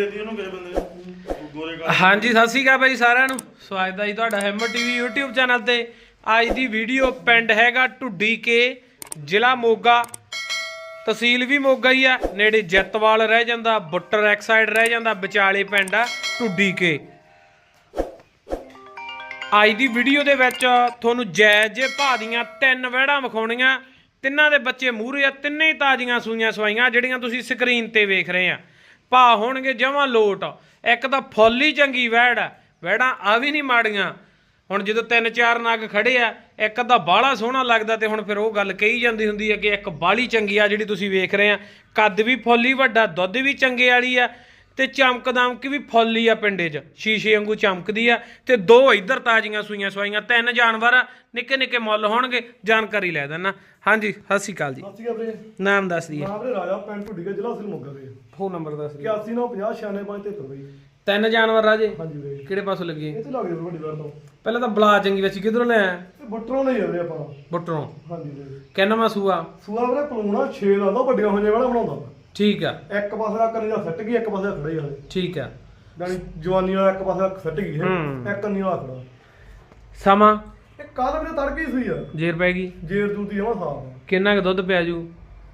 ਦੇਤੀ ਉਹਨੂੰ ਕਿਸੇ ਬੰਦੇ ਨੂੰ। ਗੋਰੇ ਕਾ ਹਾਂਜੀ, ਸਤਿ ਸ਼੍ਰੀ ਅਕਾਲ ਬਾਈ ਸਾਰਿਆਂ ਨੂੰ। ਸਵਾਗਤ ਹੈ ਜੀ ਤੁਹਾਡਾ ਹੈਮਰ ਟੀਵੀ YouTube ਚੈਨਲ ਤੇ। ਅੱਜ ਦੀ ਵੀਡੀਓ ਪਿੰਡ ਹੈਗਾ ਢੁੱਡੀ ਕੇ, ਜ਼ਿਲ੍ਹਾ ਮੋਗਾ। ਤਹਿਸੀਲ ਵੀ ਮੋਗਾ ਹੀ ਆ। ਨੇੜੇ ਜੱਤਵਾਲ ਰਹਿ ਜਾਂਦਾ, ਬੁੱਟਰ ਐਕ ਸਾਈਡ ਰਹਿ ਜਾਂਦਾ, ਵਿਚਾਲੇ ਪਿੰਡ ਆ ਢੁੱਡੀ ਕੇ। ਅੱਜ ਦੀ ਵੀਡੀਓ ਦੇ ਵਿੱਚ ਤੁਹਾਨੂੰ ਜਾਇਜ਼ ਜੇ ਭਾ ਦੀਆਂ ਤਿੰਨ ਵਹਿੜਾਂ ਵਿਖਾਉਣੀਆਂ। ਤਿੰਨਾਂ ਦੇ ਬੱਚੇ ਮੂਹਰੇ ਆ, ਤਿੰਨੇ ਹੀ ਤਾਜ਼ੀਆਂ ਸੂਈਆਂ ਸਵਾਈਆਂ, ਜਿਹੜੀਆਂ ਤੁਸੀਂ ਸਕਰੀਨ ਤੇ ਵੇਖ ਰਹੇ ਆ। ਭਾਅ ਹੋਣਗੇ ਜਮਾਂ ਲੋਟ। ਇੱਕ ਤਾਂ ਫੁੱਲ ਹੀ ਚੰਗੀ ਵੈੜ ਆ ਵੈੜਾਂ ਆ ਵੀ ਨਹੀਂ ਮਾੜੀਆਂ। ਹੁਣ ਜਦੋਂ ਤਿੰਨ ਚਾਰ ਨਗ ਖੜੇ ਆ, ਇੱਕ ਤਾਂ ਬਾਹਲਾ ਸੋਹਣਾ ਲੱਗਦਾ ਤੇ ਹੁਣ ਫਿਰ ਉਹ ਗੱਲ ਕਹੀ ਜਾਂਦੀ ਹੁੰਦੀ ਹੈ ਕਿ ਇੱਕ ਬਾਹਲੀ ਚੰਗੀ ਆ ਜਿਹੜੀ ਤੁਸੀਂ ਵੇਖ ਰਹੇ ਆ। ਕੱਦ ਵੀ ਫੁੱਲ ਵੱਡਾ, ਦੁੱਧ ਵੀ ਚੰਗੇ ਵਾਲੀ ਆ। ਤੇ ਚਮਕ ਦਮਕ ਵੀ ਫੁੱਲ ਹੀ ਆ ਪਿੰਡੇ 'ਚ। ਸ਼ੀਸ਼ੇ ਵਾਂਗੂ ਚਮਕਦੀ ਆ ਤੇ ਦੋ ਇੱਧਰ ਤਾਜ਼ੀਆਂ ਸੂਈਆਂ ਸਵਾਈਆਂ ਤਿੰਨ ਜਾਨਵਰ ਨਿੱਕੇ ਨਿੱਕੇ ਮੁੱਲ ਹੋਣਗੇ ਜਾਣਕਾਰੀ ਲੈ ਦੇਣਾ ਹਾਂਜੀ ਸਤਿ ਸ਼੍ਰੀ ਅਕਾਲ ਜੀ। ਸਤਿ ਵੀਰੇ। ਨਾਮ ਦੱਸ ਦਈਏ। ਨਾਮ ਵੀਰੇ ਰਾਜਾ ਪਿੰਡ ਢੁੱਡੀ ਦਾ ਜ਼ਿਲ੍ਹਾ ਸਿਲ ਮੋਗਾ ਵੀਰੇ। ਫੋਨ ਨੰਬਰ ਦੱਸ ਦਈਏ। 8195069573 ਵੀਰੇ ਤਿੰਨ ਜਾਨਵਰ ਰਾਜੇ? ਹਾਂਜੀ ਵੀਰੇ। ਕਿਹੜੇ ਪਾਸੋਂ ਲੱਗੇ? ਇਹ ਤੇ ਲੱਗ ਜਾਓ ਵੱਡੀ ਵਾਰ ਤੋਂ। ਪਹਿਲਾਂ ਤਾਂ ਬਲਾ ਚੰਗੀ ਵਿੱਚ ਕਿਧਰੋਂ ਲੈ ਆਇਆ? ਤੇ ਬੱਟਰੋਂ ਨਹੀਂ ਜਾਂਦੇ ਆਪਾਂ। ਬੁੱਟਰੋਂ। ਹਾਂਜੀ ਵੀਰੇ। ਕਿੰਨਵਾਂ ਸੂਆ? ਸੂਆ ਵੀਰੇ ਪਲੂਣਾ 6 ਦਾ ਦੋ ਵੱਡੀਆਂ ਹੋਈਆਂ ਵਾਲਾ ਬਣਾਉਂਦਾ। ਠੀਕ ਆ। ਇੱਕ ਪਾਸੇ ਦਾ ਕਰੀ ਦਾ ਸੱਟ ਗਈ ਇੱਕ ਪਾਸੇ ਦਾ ਖੜਾ ਹਾਲੇ ਠੀਕ ਆ। ਜਾਨੀ ਜਵਾਨੀ ਵਾਲਾ ਇੱਕ ਪਾਸੇ ਦਾ ਸੱਟ ਗਈ ਹੈ ਹੂੰ। ਇੱਕ ਕੰਨੀ ਵਾਲਾ ਖੜਾ ਸਮਾਂ? ਇਹ ਕੱਲ ਵੀਰੇ ਤੜਕੇ ਹੀ ਸੂਈ ਆ। ਜੇਰ ਪੈ ਗਈ? ਜੇਰ ਜੂਤੀ ਜਮਾ ਸਾਫ਼ ਕਿੰਨਾ ਕੁ ਦੁੱਧ ਪਿਆ ਜੂ?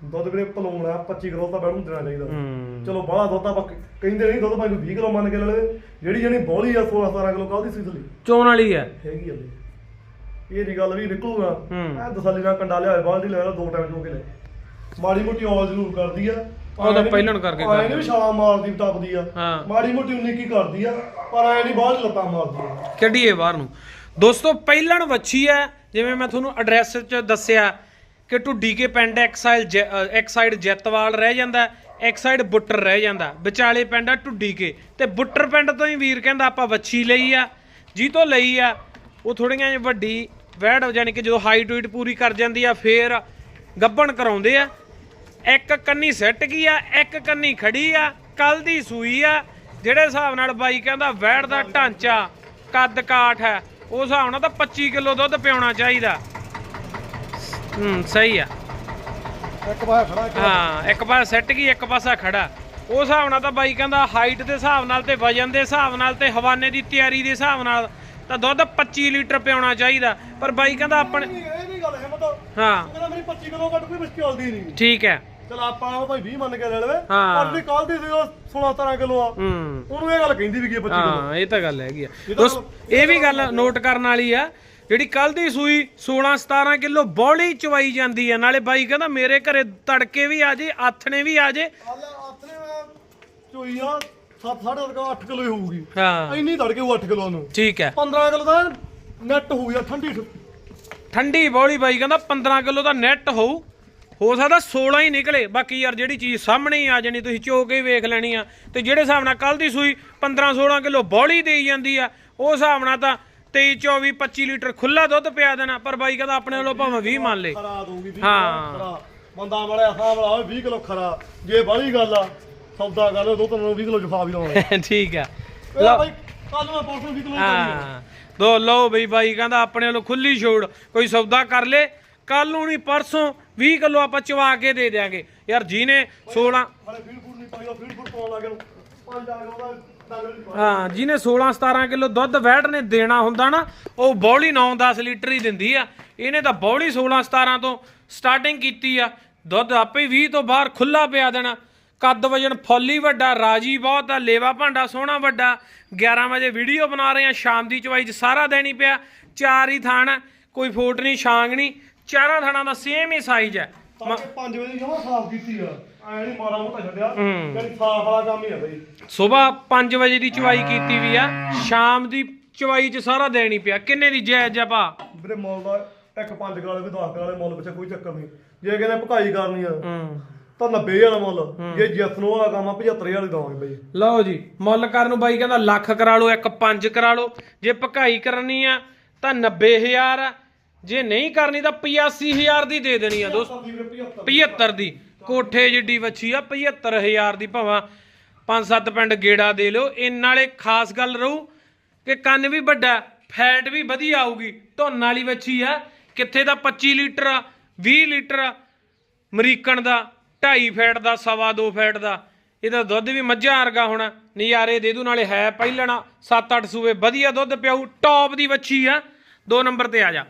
ਦੁੱਧ ਵੀਰੇ ਪਲੂਣਾ 25 ਕਿਲੋ ਤਾਂ ਬੈਠੂ ਦੇਣਾ ਚਾਹੀਦਾ। ਹੂੰ। ਚਲੋ ਬਾਹਲਾ ਦੁੱਧ ਆਪਾਂ ਕ- ਕਹਿੰਦੇ ਨਹੀਂ ਦੁੱਧ ਭਾਈ ਨੂੰ 20 ਕਿਲੋ ਮੰਨ ਕੇ ਲੈ ਲਵੇ। ਜਿਹੜੀ ਜਿਹੜੀ ਬੋਲੀ ਆ 16 17 ਕਿਲੋ ਕੱਲ ਦੀ ਸੀ ਥਲੀ। ਚੋਣ ਵਾਲੀ ਆ? ਹੈਗੀ ਆ ਇਹ ਦੀ ਗੱਲ ਵੀ ਨਿਕਲੂਗਾ ਹੂੰ। ਐ ਦਸਾਲੀ ਨਾਲ ਕੰਡਾ ਲਿਆ ਬਾਲਟੀ ਲੈ ਲਾ ਦੋ ਟਾਈਮ ਜੋ ਕੇ ਲੈ। ਮਾੜੀ ਮੋਟੀ ਔਲ ਜ਼ਰੂਰ ਕਰਦੀ ਆ। ਉਹ ਤਾਂ ਪਹਿਲਾਂ ਨੂੰ ਕਰਕੇ ਆਏ ਨਹੀਂ ਵੀ ਛਾਲਾ ਮਾਰਦੀ ਟੱਪਦੀ ਆ। ਹਾਂ। ਮਾੜੀ ਮੋਟੀ ਉਨੀ ਕੀ ਕਰਦੀ ਆ ਪਰ ਐ ਨਹੀਂ ਬਾਹਰ ਲੱਤਾਂ ਮਾਰਦੀ ਆ। ਕੱਢੀਏ ਬਾਹਰ ਨੂੰ। ਦੋਸਤੋ ਪਹਿਲਣ ਵੱਛੀ ਹੈ ਜਿਵੇਂ ਮੈਂ ਤੁਹਾਨੂੰ ਐਡਰੈਸ 'ਚ ਦੱਸਿਆ ਕਿ ਢੁੱਡੀ ਕੇ ਪਿੰਡ ਇੱਕ ਸਾਈਡ ਜੈ- ਅ, ਇੱਕ ਸਾਈਡ ਜੈਤਵਾਲ ਰਹਿ ਜਾਂਦਾ ਇੱਕ ਸਾਈਡ ਬੁੱਟਰ ਰਹਿ ਜਾਂਦਾ। ਵਿਚਾਲੇ ਪਿੰਡ ਆ ਢੁੱਡੀ ਕੇ। ਤੇ ਬੁੱਟਰ ਪਿੰਡ ਤੋਂ ਹੀ ਵੀਰ ਕਹਿੰਦਾ ਆਪਾਂ ਵੱਛੀ ਲਈ ਆ ਜੀ ਤੋਂ ਲਈ ਆ। ਉਹ ਥੋੜੀਆਂ ਜਿਹੀ ਵੱਡੀ ਵੈੜ ਯਾਨੀ ਕਿ ਜਦੋਂ ਹਾਈਟ ਹੂਟ ਪੂਰੀ ਕਰ ਜਾਂਦੀ ਆ ਫੇਰ ਗੱਬਣ ਕਰਾਉਂਦੇ ਆ। ਇੱਕ ਕੰਨੀ ਸੈੱਟ ਗਈ ਆ ਇੱਕ ਕੰਨੀ ਖੜੀ ਆ ਕੱਲ ਦੀ ਸੂਈ ਆ। ਜਿਹੜੇ ਹਿਸਾਬ ਨਾਲ ਬਾਈ ਕਹਿੰਦਾ ਵੈੜ ਦਾ ਢਾਂਚਾ ਕੱਦ ਕਾਠ ਹੈ ਉਸ ਹਿਸਾਬ ਨਾਲ ਤਾਂ 25 ਕਿਲੋ ਦੁੱਧ ਪਿਆਉਣਾ ਚਾਹੀਦਾ। ਹੂੰ ਸਹੀ ਆ। ਇੱਕ ਵਾਰ ਖੜਾ ਹਾਂ ਇੱਕ ਪਾਸੇ ਸੈੱਟ ਗਈ ਇੱਕ ਪਾਸਾ ਖੜਾ। ਉਸ ਹਿਸਾਬ ਨਾਲ ਤਾਂ ਬਾਈ ਕਹਿੰਦਾ ਹਾਈਟ ਦੇ ਹਿਸਾਬ ਨਾਲ ਤੇ ਵਜਨ ਦੇ ਹਿਸਾਬ ਨਾਲ ਤੇ ਹਵਾਨੇ ਦੀ ਤਿਆਰੀ ਦੇ ਹਿਸਾਬ ਨਾਲ ਤਾਂ ਦੁੱਧ 25 ਲੀਟਰ ਪਿਆਉਣਾ ਚਾਹੀਦਾ। ਪਰ ਬਾਈ ਕਹਿੰਦਾ ਆਪਣੇ ਇਹ ਇਹ ਨਹੀਂ ਗੱਲ ਹੈ ਮਤਲਬ ਹਾਂ। ਕਹਿੰਦਾ ਮੇਰੀ 25 ਕਿਲੋ ਘੱਟ ਕੋਈ ਮੁਸ਼ਕਿਲ ਦੀ ਨਹੀਂ। ਠੀਕ ਹੈ। ਚਲ ਆਪਾਂ ਉਹ ਭਾਈ 20 ਮੰਨ ਕੇ ਲੈ ਲਵੇ। ਹਾਂ। ਪਰ ਜਿਹੜੀ ਕੱਲ ਦੀ ਸੀ ਉਹ 16 17 ਕਿਲੋ ਆ। ਹੂੰ। ਉਹਨੂੰ ਇਹ ਗੱਲ ਕਹਿੰਦੀ ਵੀ ਕੀ 25 ਕਿਲੋ। ਹਾਂ ਇਹ ਤਾਂ ਗੱਲ ਹੈਗੀ ਆ। ਤਾਂ ਦੋਸਤ ਇਹ ਵੀ ਗੱਲ ਨੋਟ ਕਰਨ ਵਾਲੀ ਆ ਜਿਹੜੀ ਕੱਲ ਦੀ ਸੂਈ 16 17 ਕਿਲੋ ਬੌਲੀ ਚਵਾਈ ਜਾਂਦੀ ਆ। ਨਾਲੇ ਬਾਈ ਕਹਿੰਦਾ ਮੇਰੇ ਘਰੇ ਤੜਕੇ ਵੀ ਆ ਜੇ ਆਥਣੇ ਵੀ ਆ ਜੇ। ਹਾਲ ਆਥਨੇ ਮੈਂ ਚੋਈ ਆ 7 8.5 8 ਕਿਲੋ ਹੀ ਹੋਊਗੀ। ਹਾਂ। ਇੰਨੀ ਧੜ ਕੇ ਉਹ 8 ਕਿਲੋ ਨੂੰ। ਠੀਕ ਹੈ। 15 ਕਿਲੋ ਦਾ ਨੈਟ ਹੋਊ ਜਾਂ ਠੰਡੀ ਠੰਡੀ ਬੌਲੀ ਬਾਈ ਕਹਿੰਦਾ 15 ਕਿਲੋ ਦਾ ਨੈਟ ਹੋਊ। ਹੋ ਸਕਦਾ 16 ਹੀ ਨਿਕਲੇ। ਬਾਕੀ ਯਾਰ ਜਿਹੜੀ ਚੀਜ਼ ਸਾਹਮਣੇ ਆ ਜਾਣੀ ਤੁਸੀਂ ਚੋ ਕੇ ਵੇਖ ਲੈਣੀ ਆ। ਤੇ ਜਿਹੜੇ ਹਿਸਾਬ ਨਾਲ ਕੱਲ ਦੀ ਸੂਈ 15 16 ਕਿਲੋ ਬੌਲੀ ਦੇਈ ਜਾਂਦੀ ਆ ਉਹ ਹਿਸਾਬ ਨਾਲ ਤਾਂ 23 24 25 ਲੀਟਰ ਖੁੱਲਾ ਦੁੱਧ ਪਿਆ ਦੇਣਾ ਪਰ ਬਾਈ ਕਹਿੰਦਾ ਆਪਣੇ ਵੱਲੋਂ ਭਾਵੇਂ 20 ਮੰਨ ਲੇ। ਖਰਾ ਦਊਗੀ 20 ਹਾਂ। ਬੰਦਾ ਵਾਲਾ ਹਿਸਾਬ ਲਾ 20 ਕਿਲੋ ਖਰਾ ਜੇ ਬਾਹਲੀ ਗੱਲ ਆ ਸੌਦਾ ਗੱਲ ਦੋ ਤਿੰਨ 20 ਕਿਲੋ ਜਫਾ ਵੀ ਲਾਉਣਾ। ਠੀਕ ਆ। ਲਓ। ਭਾਈ ਕੱਲ ਮੈਂ ਪਰਸੋਂ 20 ਕਿਲੋ ਹਾਂ ਦੋ ਲਓ ਬਈ ਬਾਈ ਕਹਿੰਦਾ ਆਪਣੇ ਵੱਲੋਂ ਖੁੱਲੀ ਛੋੜ ਕੋਈ ਸੌਦਾ ਕਰ ਲੇ। ਕੱਲ ਨੂੰ ਨਹੀਂ ਪਰਸੋਂ 20 ਕਿਲੋ ਆਪਾਂ ਚਵਾ ਕੇ ਦੇ ਦਿਆਂਗੇ। ਯਾਰ ਜਿਹਨੇ 16 ਹਲੇ ਫੀਡ ਫੂਡ ਨਹੀਂ ਪਾਈ ਉਹ ਫੀਡ ਫੂਡ ਪਾਉਣ ਲੱਗੇ ਨੂੰ। ਪੰਜ ਆ ਉਹਦਾ ਡੰਗਰ ਨਹੀਂ ਪਾਇਆ। ਹਾਂ ਜਿਹਨੇ 16 17 ਕਿਲੋ ਦੁੱਧ ਵੈਟ ਨੇ ਦੇਣਾ ਹੁੰਦਾ ਨਾ ਉਹ ਬੌਲੀ 9-10 ਲੀਟਰ ਹੀ ਦਿੰਦੀ ਆ। ਇਹਨੇ ਤਾਂ ਬੌਲੀ 16 17 ਤੋਂ ਸਟਾਰਟਿੰਗ ਕੀਤੀ ਆ। ਦੁੱਧ ਆਪੇ ਹੀ 20 ਤੋਂ ਬਾਹਰ ਖੁੱਲਾ ਪਿਆ ਦੇਣਾ। ਕੱਦ ਵਜਨ ਫੁੱਲੀ ਵੱਡਾ ਰਾਜੀ ਬਹੁਤ ਆ ਲੇਵਾ ਭਾਂਡਾ ਸੋਹਣਾ ਵੱਡਾ। 11 ਵਜੇ ਵੀਡੀਓ ਬਣਾ ਰਹੇ ਆ ਸ਼ਾਮ ਦੀ ਚਵਾਈ 'ਚ ਸਾਰਾ ਹੀ ਪਿਆ। ਚਾਰ ਹੀ ਥਾਣ ਕੋਈ ਫੋਟ ਨਹੀਂ ਛਾਂਗ ਨਹੀਂ। ਚਾਰਾਂ ਥਾਣਾਂ ਦਾ ਸੇਮ ਹੀ ਸਾਈਜ਼ ਹੈ। ਤਾਂ 5 ਵਜੇ ਜਮਾ ਸਾਫ਼ ਕੀਤੀ ਆ। ਐ ਨਹੀਂ ਮਾਰਾ ਮੋਟਾ ਛੱਡਿਆ। ਹੂੰ। ਯਾਨੀ ਸਾਫ਼ ਵਾਲਾ ਕੰਮ ਹੀ ਆ ਬਈ। ਸਵੇਰ 5 ਵਜੇ ਦੀ ਚਵਾਈ ਕੀਤੀ ਵੀ ਆ। ਸ਼ਾਮ ਦੀ ਚਵਾਈ 'ਚ ਸਾਰਾ ਹੀ ਪਿਆ। ਕਿੰਨੇ ਦੀ ਜਾਇਜ਼ ਆ ਭਾ? ਵੀਰੇ ਮੁੱਲ ਦਾ ਇੱਕ 5 ਕਰਾਲੇ ਵੀ 10 ਕਰਾਲੇ ਮੁੱਲ ਪਿੱਛੇ ਕੋਈ ਚੱਕਰ ਨਹੀਂ। ਜੇ ਕਹਿੰਦੇ ਭਕਾਈ ਕਰਨੀ ਆ ਤਾਂ 90 ਵਾਲਾ ਮੁੱਲ। ਜੇ ਜਿੱਤਨੋਂ ਵਾਲਾ ਕੰਮ ਆ 75000 ਹੀ ਦਵਾਂਗੇ ਬਈ। ਲਓ ਜੀ ਮੁੱਲ ਕਰਨ ਨੂੰ ਬਾਈ ਕਹਿੰਦਾ ਲੱਖ ਕਰਾ ਲਓ ਇੱਕ ਪੰਜ ਕਰਾ ਲਓ। ਜੇ ਭਕਾਈ ਕਰਨੀ ਆ ਤਾਂ 90000 ਆ। ਜੇ ਨਹੀਂ ਕਰਨੀ ਤਾਂ 85000 ਦੀ ਦੇ ਦੇਣੀ ਆ ਦੋਸਤ। 75 ਦੀ। ਕੋਠੇ ਜਿੱਡੀ ਵੱਛੀ ਆ 75000 ਦੀ ਭਾਵਾਂ। ਪੰਜ ਸੱਤ ਪਿੰਡ ਗੇੜਾ ਦੇ ਲਿਓ। ਇਹ ਨਾਲੇ ਖਾਸ ਗੱਲ ਰਹੂ ਕਿ ਕੰਨ ਵੀ ਵੱਡਾ, ਫੈਟ ਵੀ ਵਧੀਆ ਆਊਗੀ। ਧੁੰਨ ਵਾਲੀ ਵੱਛੀ ਆ। ਕਿੱਥੇ ਦਾ 25 ਲੀਟਰ ਆ 20 ਲੀਟਰ ਆ। ਅਮਰੀਕਨ ਦਾ 2.5 ਫੈਟ ਦਾ, ਸਵਾ 2 ਫੈਟ ਦਾ। ਇਹਦਾ ਦੁੱਧ ਵੀ ਮੱਝਾਂ ਵਰਗਾ ਹੋਣਾ। ਨਜ਼ਾਰੇ ਦੇ ਦੂ, ਨਾਲੇ ਹੈ ਪਹਿਲਣਾ। 7-8 ਸੂਏ ਵਧੀਆ ਦੁੱਧ ਪਿਆਊ। ਟੌਪ ਦੀ ਵੱਛੀ ਆ। ਦੋ ਨੰਬਰ ਤੇ ਆ ਜਾ।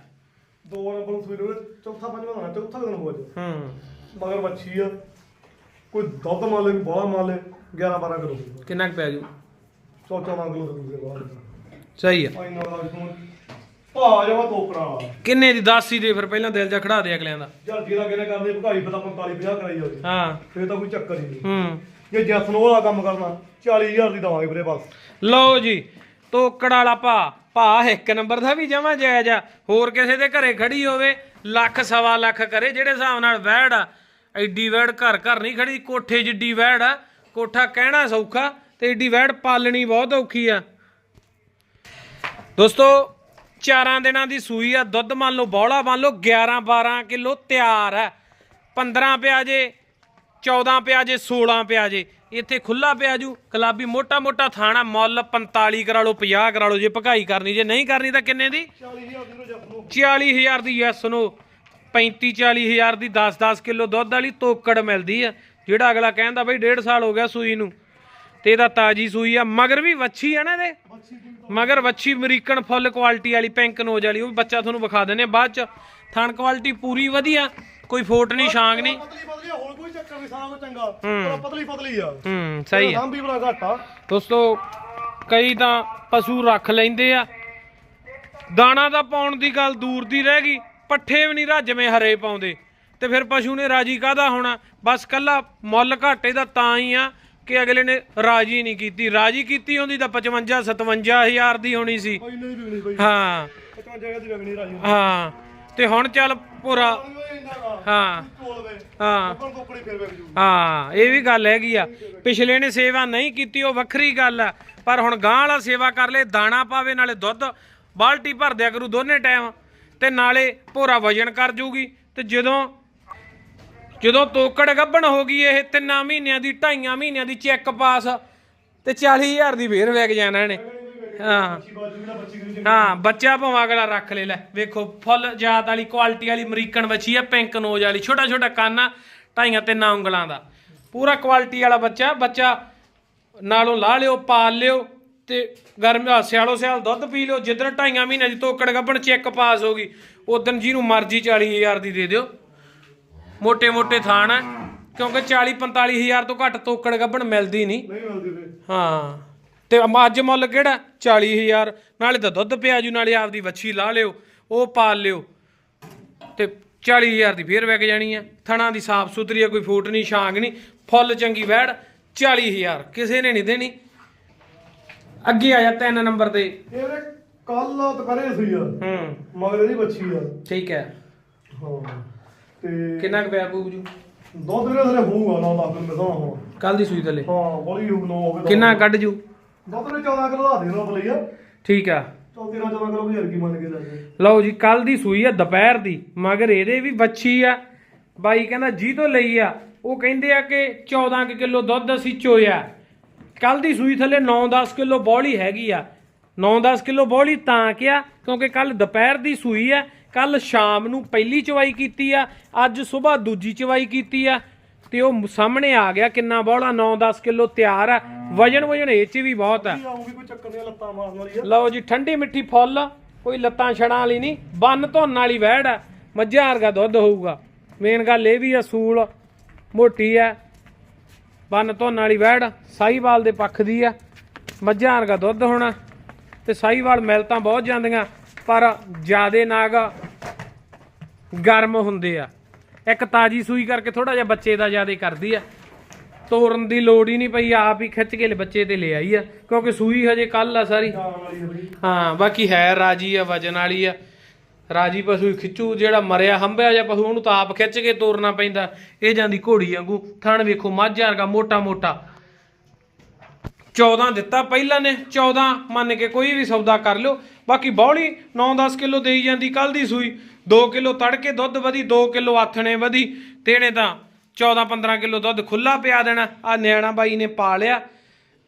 ਦੋ ਨੰਬਰ ਨੂੰ ਸੂਈ ਨੂੰ ਚੌਥਾ ਪੰਜਵਾਂ ਹੋਣਾ ਚੌਥਾ ਦਿਨ ਹੋ ਜਾ ਹੂੰ। ਮਗਰ ਮੱਛੀ ਆ ਕੋਈ ਦੁੱਧ ਮੰਨ ਲੈ ਬਾਹਲਾ ਮੰਨ ਲੈ 11 12 ਕਿਲੋ। ਕਿੰਨਾ ਕੁ ਪਿਆ ਜੂ? ਚੌਥਾ ਮੰਗ ਲਓ ਦੇ ਬਾਅਦ। ਸਹੀ ਆ। ਆਈ ਨਾ ਲਾ ਫੋਨ ਭਾ ਜਾਵਾ ਕਿੰਨੇ ਦੀ 10 ਹੀ ਦੇ ਫਿਰ ਪਹਿਲਾਂ ਦਿਲ ਜਾ ਖੜਾ ਦੇ ਅਗਲਿਆਂ ਦਾ। ਜਲ ਜਿਹੜਾ ਕਿਨੇ ਕਰਦੇ ਭਗਾਈ ਪਤਾ 45 50 ਕਰਾਈ ਜਾਵੇ ਹਾਂ। ਫੇਰ ਤਾਂ ਕੋਈ ਚੱਕਰ ਹੀ ਨਹੀਂ। ਹੂੰ। ਜੇ ਜੱਸ ਨੂੰ ਵਾਲਾ ਕੰਮ ਕਰਨਾ 40000 ਦੀ ਦਵਾਂਗੇ ਵੀਰੇ ਬਸ। ਲਓ ਜੀ ਤੋਕੜ ਵਾਲਾ ਭਾ। ਭਾ ਇੱਕ ਨੰਬਰ ਦਾ ਵੀ ਜਮਾ ਜਾਇਜ਼ ਆ। ਹੋਰ ਕਿਸੇ ਦੇ ਘਰੇ ਖੜੀ ਹੋਵੇ, ਲੱਖ ਸਵਾ ਲੱਖ ਕਰੇ, ਜਿਹੜੇ ਹਿਸਾਬ ਨਾਲ ਵੈੜ ਆ। ਐਡੀ ਵੈੜ ਘਰ ਘਰ ਨਹੀਂ ਖੜੀ, ਕੋਠੇ ਜਿੱਡੀ ਵੈੜ ਆ। ਕੋਠਾ ਕਹਿਣਾ ਸੌਖਾ ਤੇ ਐਡੀ ਵੈੜ ਪਾਲਣੀ ਬਹੁਤ ਔਖੀ ਆ। ਦੋਸਤੋ, ਚਾਰਾਂ ਦਿਨਾਂ ਦੀ ਸੂਈ ਆ। ਦੁੱਧ ਮੰਨ ਲਓ, ਬੌਲਾ ਮੰਨ ਲਓ 11 12 ਕਿਲੋ ਤਿਆਰ ਹੈ 15 ਪਿਆ ਜੇ। 14 ਪਿਆ ਜੇ 16 ਪਿਆ ਜੇ, ਇੱਥੇ ਖੁੱਲਾ ਪਿਆ ਜੂ। ਗੁਲਾਬੀ ਮੋਟਾ ਮੋਟਾ ਥਾਣਾ ਮੁੱਲ 45 ਕਰਾ ਲਓ 50 ਕਰਾ ਲਓ, ਜੇ ਭਕਾਈ ਕਰਨੀ, ਜੇ ਨਹੀਂ ਕਰਨੀ ਤਾਂ ਕਿੰਨੇ ਦੀ? 40000 ਦੀ ਜੱਸ ਨੂੰ 40000 ਦੀ ਯੈਸ ਨੂੰ 35 40000 ਦੀ 10 10 ਕਿਲੋ ਦੁੱਧ ਵਾਲੀ ਤੋਕੜ ਮਿਲਦੀ ਆ, ਜਿਹੜਾ ਅਗਲਾ ਕਹਿੰਦਾ ਬਈ 1.5 ਸਾਲ ਹੋ ਗਿਆ ਸੂਈ ਨੂੰ। ਤੇ ਇਹਦਾ ਤਾਜੀ ਸੂਈ ਆ, ਮਗਰ ਵੀ ਵੱਛੀ ਆ ਨਾ ਇਹਦੇ? ਮਗਰ ਵੱਛੀ, ਅਮਰੀਕਨ ਫੁੱਲ ਕੁਆਲਿਟੀ ਵਾਲੀ ਪਿੰਕ ਨੋਜ ਵਾਲੀ, ਉਹ ਬੱਚਾ ਤੁਹਾਨੂੰ ਵਿਖਾ ਦਿੰਨੇ ਬਾਅਦ ਚ। ਥਣ ਕੁਆਲਿਟੀ ਪੂਰੀ ਵਧੀਆ। ਕੋਈ ਫੋਟ ਨਹੀਂ ਛਾਂਗ ਨਹੀਂ। ਪਤਲੀ ਪਤਲੀ ਆ, ਹੋਰ ਕੋਈ ਚੱਕਰ ਨਹੀਂ ਸਾਰਾ ਕੁਝ ਚੰਗਾ। ਪਰ ਪਤਲੀ ਪਤਲੀ ਆ। ਹੂੰ ਸਹੀ ਆ। ਨਾਮ ਵੀ ਬੜਾ ਘੱਟ ਆ। ਦੋਸਤੋ ਕਈ ਤਾਂ ਪਸ਼ੂ ਰੱਖ ਲੈਂਦੇ ਆ। ਦਾਣਾ ਤਾਂ ਪਾਉਣ ਦੀ ਗੱਲ ਦੂਰ ਦੀ ਰਹਿ ਗਈ ਪੱਠੇ ਵੀ ਨਹੀਂ ਰਾਜਵੇਂ ਹਰੇ ਪਾਉਂਦੇ। ਤੇ ਫਿਰ ਪਸ਼ੂ ਨੇ ਰਾਜੀ ਕਾਦਾ ਹੋਣਾ? ਬਸ ਕੱਲਾ ਮੁੱਲ ਘਾਟੇ ਦਾ ਤਾਂ ਹੀ ਆ ਕਿ ਅਗਲੇ ਨੇ ਰਾਜੀ ਨਹੀਂ ਕੀਤੀ। ਰਾਜੀ ਕੀਤੀ ਹੁੰਦੀ ਤਾਂ 55 57000 ਦੀ ਹੋਣੀ ਸੀ। ਕੋਈ ਨਹੀਂ ਵਿਗਣੀ ਕੋਈ ਹਾਂ। 55 ਦੀ ਵਿਗਣੀ ਰਾਜੀ ਹਾਂ। ਤੇ ਹੁਣ ਚੱਲ ਭੋਰਾ ਹਾਂ। ਹਾਂ। ਹਾਂ, ਇਹ ਵੀ ਗੱਲ ਹੈਗੀ ਆ। ਪਿਛਲੇ ਨੇ ਸੇਵਾ ਨਹੀਂ ਕੀਤੀ, ਉਹ ਵੱਖਰੀ ਗੱਲ ਆ। ਪਰ ਹੁਣ ਗਾਂ ਵਾਲਾ ਸੇਵਾ ਕਰ ਲੇ, ਦਾਣਾ ਪਾਵੇ, ਨਾਲੇ ਦੁੱਧ ਬਾਲਟੀ ਭਰ ਦਿਆ ਕਰੂ ਦੋਨੇ ਟਾਈਮ। ਤੇ ਨਾਲੇ ਭੋਰਾ ਵਜਨ ਕਰ ਜੂਗੀ। ਤੇ ਜਦੋਂ ਜਦੋਂ ਤੋਕੜ ਗੱਭਣ ਹੋ ਗਈ ਇਹ ਤਿੰਨਾਂ ਮਹੀਨਿਆਂ ਦੀ, ਢਾਈਆਂ ਮਹੀਨਿਆਂ ਦੀ ਚੈੱਕ ਪਾਸ, ਤੇ 40000 ਦੀ ਫੇਰ ਵਿਕ ਜਾਣਾ ਇਹਨੇ। ਹਾਂ। ਹਾਂ ਬੱਚਾ ਭਾਵੇਂ ਅਗਲਾ ਰੱਖ ਲੈ ਲੈ ਵੇਖੋ ਫੁੱਲ ਜਾਤ ਵਾਲੀ ਕੁਆਲਿਟੀ ਵਾਲੀ ਅਮਰੀਕਨ ਬੱਚੀ ਹੈ ਪਿੰਕ ਨੋਜ਼ ਵਾਲੀ ਛੋਟਾ ਛੋਟਾ ਕੰਨ ਆ ਢਾਈਆਂ ਤੇ ਨਾ ਉਂਗਲਾਂ ਦਾ। ਪੂਰਾ ਕੁਆਲਿਟੀ ਵਾਲਾ ਬੱਚਾ ਬੱਚਾ ਨਾਲੋਂ ਲਾ ਲਿਓ ਪਾਲ ਲਿਓ ਤੇ ਗਰਮ ਸਿਆਲੋ ਸਿਆਲ ਦੁੱਧ ਪੀ ਲਿਓ ਜਿੱਦਣ ਢਾਈਆਂ ਮਹੀਨੇ ਦੀ ਤੋਕੜ ਗੱਭਣ ਚ ਇੱਕ ਪਾਸ ਹੋ ਗਈ ਉਦਣ ਜਿਹਨੂੰ ਮਰਜ਼ੀ 40000 ਦੀ ਦੇ ਦਿਓ। ਮੋٹے-ਮੋٹے ਥਾਣ ਆ ਕਿਉਂਕਿ 40 45000 ਤੋਂ ਘੱਟ ਤੋਕੜ ਗੱਭਣ ਮਿਲਦੀ ਨਹੀਂ। ਹਾਂ। ਤੇ ਅਮ ਅੱਜ ਮੁੱਲ ਕਿਹੜਾ? 40000 ਨਾਲੇ ਤਾਂ ਦੁੱਧ ਪਿਆ ਜੂ ਨਾਲੇ ਆਪਦੀ ਵੱਛੀ ਲਾ ਲਿਓ ਉਹ ਪਾਲ ਲਿਓ। ਤੇ 40000 ਦੀ ਫੇਰ ਵਿਕ ਜਾਣੀ ਆ। ਥਣਾ ਦੀ ਸਾਫ਼ ਸੁਥਰੀ ਆ ਕੋਈ ਫੋਟ ਨਹੀਂ ਛਾਂਗ ਨਹੀਂ ਫੁੱਲ ਚੰਗੀ ਵੈੜ 40000 ਕਿਸੇ ਨੇ ਨਹੀਂ ਦੇਣੀ। ਅੱਗੇ ਆ ਜਾ ਤਿੰਨ ਨੰਬਰ ਤੇ। ਇਹਦੇ ਕੱਲ ਦੁਪਹਿਰੇ ਸੂਈ ਆ। ਹੂੰ। ਮਗਰ ਇਹਦੀ ਬੱਚੀ ਆ। ਠੀਕ ਹੈ ਹਾਂ ਤੇ ਕਿੰਨਾ ਕੁ ਪਿਆ ਬੂਜੂ ਦੁੱਧ ਵੀਰੇ ਸਾਰੇ ਹੋਊਗਾ 9 ਲੱਖ ਦਾ ਹੁਣ ਕੱਲ ਦੀ ਸੂਈ ਥੱਲੇ। ਹਾਂ ਬੜੀ ਹੋਊ 9 ਹੋਵੇ ਕਿੰਨਾ ਕੱਢ ਜੂ? ਦੁੱਧ ਨੇ 14 ਕਿਲੋ ਦਾ ਦੇ ਰੋ ਬਲੀ ਆ। ਠੀਕ ਆ। 13 14 ਕਿਲੋ ਵੀ ਮੰਨ ਕੇ ਲੱਗੇ ਲਓ ਜੀ ਕੱਲ ਦੀ ਸੂਈ ਆ ਦੁਪਹਿਰ ਦੀ। ਮਗਰ ਇਹਦੇ ਵੀ ਵੱਛੀ ਆ। ਬਾਈ ਕਹਿੰਦਾ ਜੀ ਤੋਂ ਲਈ ਆ। ਉਹ ਕਹਿੰਦੇ ਆ ਕਿ 14 ਕੁ ਕਿਲੋ ਦੁੱਧ ਅਸੀਂ ਚੋਇਆ। ਕੱਲ ਦੀ ਸੂਈ ਥੱਲੇ 9-10 ਕਿਲੋ ਬੋਲੀ ਹੈਗੀ ਆ। 9-10 ਕਿਲੋ ਬੋਲੀ ਤਾਂ ਕਿਆ ਕਿਉਂਕਿ ਕੱਲ ਦੁਪਹਿਰ ਦੀ ਸੂਈ ਆ। ਕੱਲ ਸ਼ਾਮ ਨੂੰ ਪਹਿਲੀ ਚਵਾਈ ਕੀਤੀ ਆ। ਅੱਜ ਸਵੇਰ ਦੂਜੀ ਚਵਾਈ ਕੀਤੀ ਆ। ਤੇ ਉਹ ਸਾਹਮਣੇ ਆ ਗਿਆ ਕਿੰਨਾ ਬੋਲਾ 9-10 ਕਿਲੋ ਤਿਆਰ ਆ। ਵਜਨ ਵਜਨ ਇਹ ਚ ਵੀ ਬਹੁਤ ਆ। ਕੀ ਆਉਂਗੀ ਕੋਈ ਚੱਕਰ ਨਹੀਂ ਲੱਤਾਂ ਮਾਰਨ ਵਾਲੀ ਆ। ਲਓ ਜੀ ਠੰਡੀ ਮਿੱਠੀ ਫੁੱਲ ਕੋਈ ਲੱਤਾਂ ਛੜਾਂ ਵਾਲੀ ਨਹੀਂ ਬੰਨ ਧੁੰਨ ਵਾਲੀ ਵਹਿੜ ਆ। ਮੱਝਾਂ ਵਰਗਾ ਦੁੱਧ ਹੋਊਗਾ। ਮੇਨ ਗੱਲ ਇਹ ਵੀ ਆ ਸੂਲ ਮੋਟੀ ਆ। ਬੰਨ ਧੁੰਨ ਵਾਲੀ ਵਹਿੜ ਸਾਈਵਾਲ ਦੇ ਪੱਖ ਦੀ ਆ। ਮੱਝਾਂ ਵਰਗਾ ਦੁੱਧ ਹੋਣਾ। ਤੇ ਸਾਈਵਾਲ ਮਿਲ ਤਾਂ ਬਹੁਤ ਜਾਂਦੀਆਂ ਪਰ ਜਿਆਦੇ ਨਾਗ ਗਰਮ ਹੁੰਦੇ ਆ। ਇੱਕ ਤਾਜੀ ਸੂਈ ਕਰਕੇ ਥੋੜਾ ਜਿਹਾ ਬੱਚੇ ਦਾ ਜ਼ਿਆਦਾ ਕਰਦੀ ਆ। ਤੋਰਨ ਦੀ ਲੋੜ ਹੀ ਨਹੀਂ ਪਈ, ਆਪ ਹੀ ਖਿੱਚ ਕੇ ਬੱਚੇ ਤੇ ਲੈ ਆਈ ਆ, ਕਿਉਂਕਿ ਸੂਈ ਹਜੇ ਕੱਲ ਆ ਸਾਰੀ। ਹਾਂ, ਬਾਕੀ ਹੈ ਰਾਜੀ ਆ, ਵਜਨ ਵਾਲੀ ਆ। ਰਾਜੀ ਪਸ਼ੂ ਖਿੱਚੂ, ਜਿਹੜਾ ਮਰਿਆ ਹੰਬਿਆ ਜਾਂ ਪਸ਼ੂ, ਉਹਨੂੰ ਤਾਂ ਆਪ ਖਿੱਚ ਕੇ ਤੋਰਨਾ ਪੈਂਦਾ। ਇਹ ਜਾਂਦੀ ਘੋੜੀ ਵਾਂਗੂ, ਥਣ ਵੇਖੋ, ਮੱਝ ਵਰਗਾ ਮੋਟਾ ਮੋਟਾ। 14 ਦਿੱਤਾ ਪਹਿਲਾਂ ਨੇ 14 ਮੰਨ ਕੇ ਕੋਈ ਵੀ ਸੌਦਾ ਕਰ ਲਿਓ। ਬਾਕੀ ਬੌਲੀ 9-10 ਕਿਲੋ ਦੇਈ ਜਾਂਦੀ ਕੱਲ ਦੀ ਸੂਈ 2 ਕਿਲੋ ਤੜਕੇ ਦੁੱਧ ਵਧੀ 2 ਕਿਲੋ ਆਥਣੇ ਵਧੀ ਤੇ ਇਹਨੇ ਤਾਂ 14-15 ਕਿਲੋ ਦੁੱਧ ਖੁੱਲਾ ਪਿਆ ਦੇਣਾ ਆ ਨਿਆਣਾ ਬਾਈ ਨੇ ਪਾ ਲਿਆ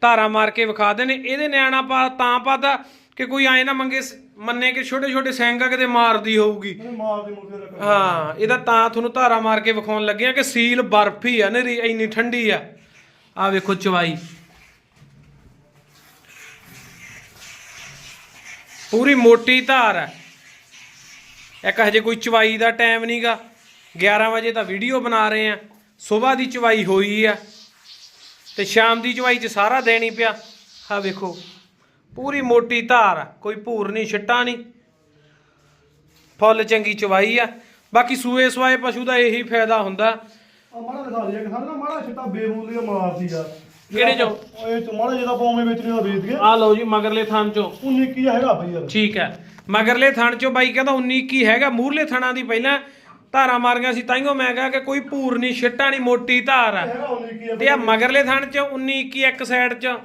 ਧਾਰਾ ਮਾਰ ਕੇ ਵਿਖਾ ਦੇਣੇ ਇਹਦੇ ਨਿਆਣਾ ਪਾ ਤਾਂ ਪਾਤਾ ਕਿ ਕੋਈ ਐ ਨਾ ਮੰਗੇ ਮੰਨੇ ਕਿ ਛੋਟੇ ਛੋਟੇ ਸੈਂਗਾ ਕਿਤੇ ਮਾਰਦੀ ਹੋਊਗੀ। ਹਾਂ ਇਹਦਾ ਤਾਂ ਤੁਹਾਨੂੰ ਧਾਰਾ ਮਾਰ ਕੇ ਵਿਖਾਉਣ ਲੱਗੇ ਆ ਕਿ ਸੀਲ ਬਰਫ ਆ ਨੇਰੀ ਇੰਨੀ ਠੰਡੀ ਆ। ਆ ਵੇਖੋ ਚਵਾਈ। ਪੂਰੀ ਮੋਟੀ ਧਾਰ ਹੈ। ਇੱਕ ਹਜੇ ਕੋਈ ਚਵਾਈ ਦਾ ਟਾਈਮ ਨਹੀਂਗਾ 11 ਵਜੇ ਤਾਂ ਵੀਡੀਓ ਬਣਾ ਰਹੇ ਆ ਸਵੇਰ ਦੀ ਚਵਾਈ ਹੋਈ ਆ ਤੇ ਸ਼ਾਮ ਦੀ ਚਵਾਈ 'ਚ ਸਾਰਾ ਦੇਣੀ ਪਿਆ। ਆ ਵੇਖੋ, ਪੂਰੀ ਮੋਟੀ ਧਾਰ ਆ ਕੋਈ ਭੂਰ ਨਹੀਂ ਛਿੱਟਾ ਨਹੀਂ ਫੁੱਲ ਚੰਗੀ ਚਵਾਈ ਆ। ਬਾਕੀ ਸੂਏ ਸਵਾਏ ਪਸ਼ੂ ਦਾ ਇਹੀ ਫਾਇਦਾ ਹੁੰਦਾ। ਆ ਮਾੜਾ ਦਿਖਾ ਲਿਆ ਕਿ ਨਾ ਮਾੜਾ ਛਿੱਟਾ ਬੇਮੂਲੀਆ ਮਾਰਦੀ ਆ ਕਿਹੜੇ ਚੋਂ? ਇਹ ਚ ਮਾੜਾ ਜਿਹਦਾ ਪਾਉਵੇਂ ਵੇਚਣੀ ਦਾ ਵੇਚ ਗਿਆ ਆ ਲਓ ਜੀ ਮਗਰਲੇ ਥਣ ਚੋਂ। 19 ਕੀ ਹੈਗਾ ਬਈ ਯਾਰ। ਠੀਕ ਹੈ। ਮਗਰਲੇ ਥਣ ਚੋਂ ਬਾਈ ਕਹਿੰਦਾ 19 ਕੀ ਹੈਗਾ ਮੂਰਲੇ ਥਣਾਂ ਦੀ ਪਹਿਲਾਂ ਧਾਰਾਂ ਮਾਰੀਆਂ ਸੀ ਤਾਈਓ ਮੈਂ ਕਿਹਾ ਕਿ ਕੋਈ ਭੂਰ ਨਹੀਂ ਛਿੱਟਾ ਨਹੀਂ ਮੋਟੀ ਧਾਰ ਆ। ਹੈਗਾ 19 ਕੀ ਆ ਤੇ ਆ ਮਗਰਲੇ ਥਣ ਚ 19 ਕੀ ਇੱਕ ਸਾਈਡ ਚ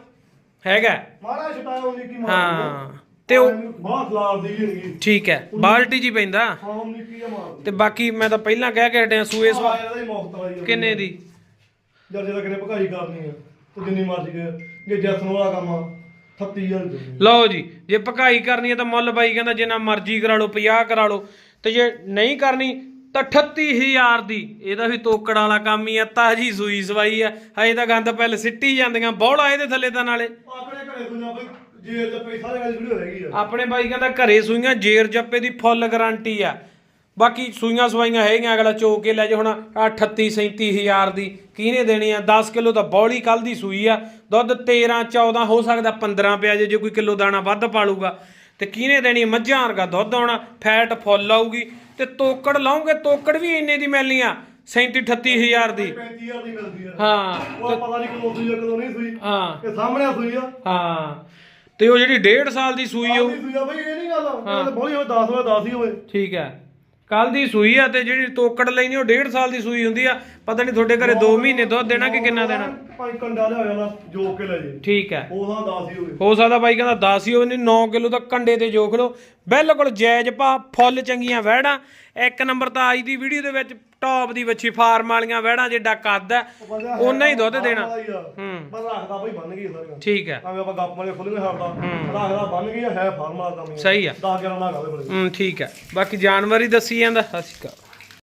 ਹੈਗਾ। ਮਾੜਾ ਛਿੱਟਾ 19 ਕੀ ਹਾਂ। ਤੇ ਉਹ ਬਾਹਰ ਖਲਾਰ ਦੀ ਹੈਗੀ ਠੀਕ ਹੈ। ਬਾਲਟੀ ਜੀ ਪੈਂਦਾ। ਹਾਂ 19 ਕੀ ਆ ਮਾਰਦੀ ਤੇ ਬਾਕੀ ਮੈਂ ਤਾਂ ਪਹਿਲਾਂ ਕਹਿ ਕੇ ਹਟਿਆ ਸੂਏ ਸਵਾ। ਕਿੰਨੇ ਦੀ? ਜਦ ਜਿਹਦਾ ਕਿਨੇ ਭਕਾਈ ਕਰਨੀ ਆ। ਤੇ ਜਿੰਨੀ ਮਰਜ਼ੀ ਗਏ ਜੇ ਜੈਸਨ ਵਾਲਾ ਕੰਮ ਆ 38000 ਦੇ ਲਓ ਜੀ ਜੇ ਪਕਾਈ ਕਰਨੀ ਹੈ ਤਾਂ ਮੁੱਲ ਬਾਈ ਕਹਿੰਦਾ ਜਿੰਨਾ ਮਰਜ਼ੀ ਕਰਾ ਲਓ 50 ਕਰਾ ਲਓ। ਤੇ ਜੇ ਨਹੀਂ ਕਰਨੀ ਤਾਂ 38000 ਦੀ। ਇਹਦਾ ਵੀ ਤੋਕੜ ਵਾਲਾ ਕੰਮ ਹੀ ਆ ਤਾਜੀ ਸੂਈ ਸਵਾਈ ਆ। ਹਜੇ ਤਾਂ ਗੰਦ ਪਹਿਲੇ ਸਿੱਟੀ ਜਾਂਦੀਆਂ ਬੌੜਾ ਇਹਦੇ ਥੱਲੇ ਤਾਂ ਨਾਲੇ। ਆਪਣੇ ਘਰੇ ਦੁਨੀਆ ਬਈ ਚ ਪਈ ਸਾਰੇ ਗੱਲ ਵੀਡੀਓ ਹੈਗੀ ਆ। ਆਪਣੇ ਬਾਈ ਕਹਿੰਦਾ ਘਰੇ ਸੂਈਆਂ ਜੇਰ ਜੱਪੇ ਦੀ ਫੁੱਲ ਗਾਰੰਟੀ ਆ। ਬਾਕੀ ਸੂਈਆਂ ਸਵਾਈਆਂ ਹੈਗੀਆਂ ਅਗਲਾ ਚੋ ਕੇ ਲੈ ਜਾ ਹੁਣ ਆਹ 38 37000 ਦੀ। ਕਿਹਨੇ ਦੇਣੀ ਆ? 10 ਕਿਲੋ ਤਾਂ ਬੌਲੀ ਕੱਲ ਦੀ ਸੂਈ ਆ। ਦੁੱਧ 13 14 ਹੋ ਸਕਦਾ 15 ਪਿਆ ਜੇ ਜੇ ਕੋਈ ਕਿਲੋ ਦਾਣਾ ਵੱਧ ਪਾਲੂਗਾ। ਤੇ ਕਿਹਨੇ ਦੇਣੀ? ਮੱਝਾਂ ਵਰਗਾ ਦੁੱਧ ਆਉਣਾ ਫੈਟ ਫੁੱਲ ਆਊਗੀ। ਤੇ ਤੋਕੜ ਲਾਉਂਗੇ ਤੋਕੜ ਵੀ ਇੰਨੇ ਦੀ ਮਿਲਣੀ ਆ 37 38000 ਦੀ। 35000 ਦੀ ਮਿਲਦੀ ਆ। ਹਾਂ ਉਹ ਪਤਾ ਨਹੀਂ ਕਦੋਂ ਸੂਈ ਆ ਕਦੋਂ ਨਹੀਂ ਸੂਈ। ਹਾਂ। ਇਹ ਸਾਹਮਣੇ ਸੂਈ ਆ। ਹਾਂ। ਤੇ ਉਹ ਜਿਹੜੀ 1.5 ਸਾਲ ਦੀ ਸੂਈ ਉਹ ਸੂਈ ਆ ਬਈ ਇਹ ਨਹੀਂ ਗੱਲ ਬੋਲੀ ਹੋਵੇ 10 ਹੋਵੇ 10 ਹੀ ਹੋਵੇ। ਠੀਕ ਹੈ ਕੱਲ ਦੀ ਸੂਈ ਆ ਤੇ ਜਿਹੜੀ ਤੋਕੜ ਲੈਣੀ ਉਹ 1.5 ਸਾਲ ਦੀ ਸੂਈ ਹੁੰਦੀ ਆ। ਪਤਾ ਨਹੀਂ ਤੁਹਾਡੇ ਘਰੇ 2 ਮਹੀਨੇ ਦੁੱਧ ਦੇਣਾ ਕਿ ਕਿੰਨਾ ਦੇਣਾ? ਪੰਜ ਕੰਡਾ ਲਿਆ ਜਾਣਾ ਜੋਕ ਕੇ ਲੈ ਜੇ। ਠੀਕ ਹੈ। ਉਹ ਹਾਂ 10 ਹੀ ਹੋਵੇ। ਹੋ ਸਕਦਾ ਬਾਈ ਕਹਿੰਦਾ 10 ਹੀ ਹੋਵੇ ਨਹੀਂ 9 ਕਿਲੋ ਤਾਂ ਕੰਡੇ ਤੇ ਜੋਖ ਲਓ। ਬਿਲਕੁਲ ਜਾਇਜ਼ ਭਾ ਫੁੱਲ ਚੰਗੀਆਂ ਵਹਿੜਾਂ। ਇੱਕ ਨੰਬਰ ਤਾਂ ਅੱਜ ਦੀ ਵੀਡੀਓ ਦੇ ਵਿੱਚ ਟੌਪ ਦੀ ਵੱਛੀ ਫਾਰਮ ਵਾਲੀਆਂ ਵਹਿੜਾਂ ਜਿੱਡਾ ਕੱਦ ਹੈ ਉਹਨਾਂ ਹੀ ਦੁੱਧ ਦੇਣਾ। ਹੂੰ ਬਸ ਰੱਖਦਾ ਬਈ ਬੰਨ ਗਈ ਸਾਰੀਆਂ। ਠੀਕ ਹੈ। ਐਵੇਂ ਆਪਾਂ ਗੱਪ ਮਾਰੇ ਖੁੱਲੀਆਂ ਹਰਦਾ ਰੱਖਦਾ ਬੰਨ ਗਈ ਹੈ ਫਾਰਮ ਵਾਲਾ ਕੰਮ। ਸਹੀ ਆ। ਦਸ ਗਿਆਰਾਂ ਨਾ ਗਾਵੇ ਬੜੇ ਹੂੰ ਠੀਕ ਹੈ। ਬਾਕੀ ਜਾਨਵਰ ਹੀ ਦੱਸੀ ਜਾਂਦਾ। ਸਤਿ ਸ਼੍ਰੀ ਅਕਾਲ।